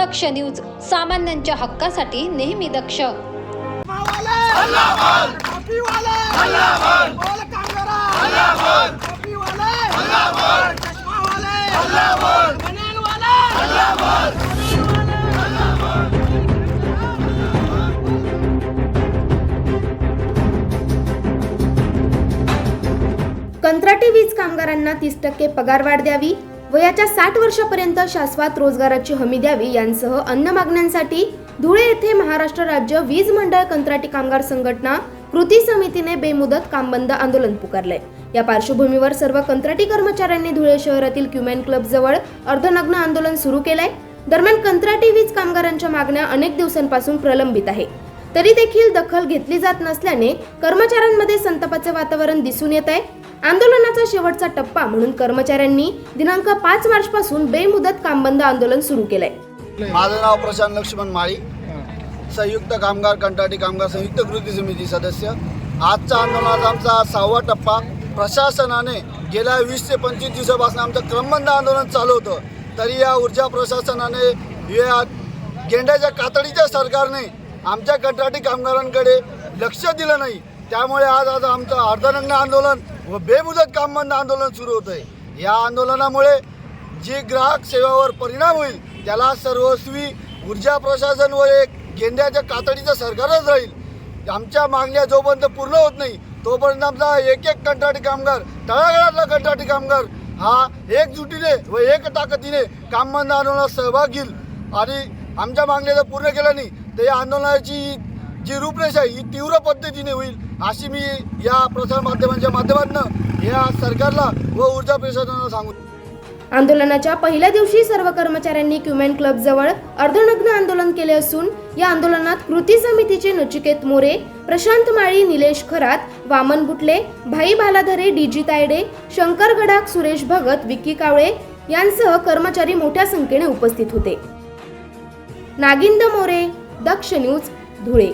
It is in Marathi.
दक्ष न्यूज सामान्यांच्या हक्कासाठी नेहमी दक्ष. कंत्राटी वीज कामगारांना तीस टक्के पगारवाढ द्यावी. वयाच्या साठ वर्षापर्यंत शाश्वत रोजगाराची हमी द्यावी यांसह अन्य मागण्यांसाठी धुळे येथे महाराष्ट्र राज्य वीज मंडळ कंत्राटी कामगार संघटना कृती समितीने बेमुदत कामबंद आंदोलन पुकारले. या पार्श्वभूमीवर सर्व कंत्राटी कर्मचाऱ्यांनी धुळे शहरातील क्युमॅन क्लब जवळ अर्धनग्न आंदोलन सुरू केलंय. दरम्यान कंत्राटी वीज कामगारांच्या मागण्या अनेक दिवसांपासून प्रलंबित आहे. तरी देखील दखल घेतली जात नसल्याने कर्मचाऱ्यांमध्ये संतापाचे वातावरण दिसून येत आहे आंदोलनाचा शेवटचा टप्पा म्हणून कर्मचाऱ्यांनी दिनांक पाच मार्च पासून बेमुदत कामबंद आंदोलन सुरू केलंय. माझं नाव प्रशांत लक्ष्मण माळी. संयुक्त कामगार कंत्राटी कामगार संयुक्त कृती समिती सदस्य. आजचा आंदोलनाचा आमचा सहावा टप्पा. प्रशासनाने गेल्या वीस ते पंचवीस दिवसापासून आमचं क्रमबंद आंदोलन चालू होतं. तरी या ऊर्जा प्रशासनाने या गेंड्याच्या कातडीच्या सरकारने आमच्या कंत्राटी कामगारांकडे लक्ष दिलं नाही. त्यामुळे आज आज आमचं अर्धरंग आंदोलन व बेमुदत कामबंद आंदोलन सुरू होतं आहे या आंदोलनामुळे जे ग्राहक सेवावर परिणाम होईल त्याला सर्वस्वी ऊर्जा प्रशासन व एक गेंड्याच्या कातडीचं सरकारच राहील. आमच्या मागण्या जोपर्यंत पूर्ण होत नाही तोपर्यंत आमचा एक एक कंत्राटी कामगार तळागाळातला कंत्राटी कामगार हा एकजुटीने व एक ताकदीने काम बंद आंदोलनात सहभाग घेईल. आणि आमच्या मागण्या जर पूर्ण केल्या नाही तर या आंदोलनाची जी रूपरेषा ही तीव्र पद्धतीने होईल अशी मी या प्रसार माध्यमांच्या माध्यमातून या सरकारला व ऊर्जा प्रशासनाला सांगू आंदोलनाच्या पहिल्या दिवशी सर्व कर्मचाऱ्यांनी क्युमेन क्लब जवळ अर्धनग्न आंदोलन केले असून या आंदोलनात कृती समितीचे नचिकेत मोरे प्रशांत माळी निलेश खरात वामन बुटले भाई भालाधरे डीजी तायडे शंकर गडाख सुरेश भगत विक्की कावळे यांसह कर्मचारी मोठ्या संख्येने उपस्थित होते. नागिंद मोरे दक्ष न्यूज धुळे.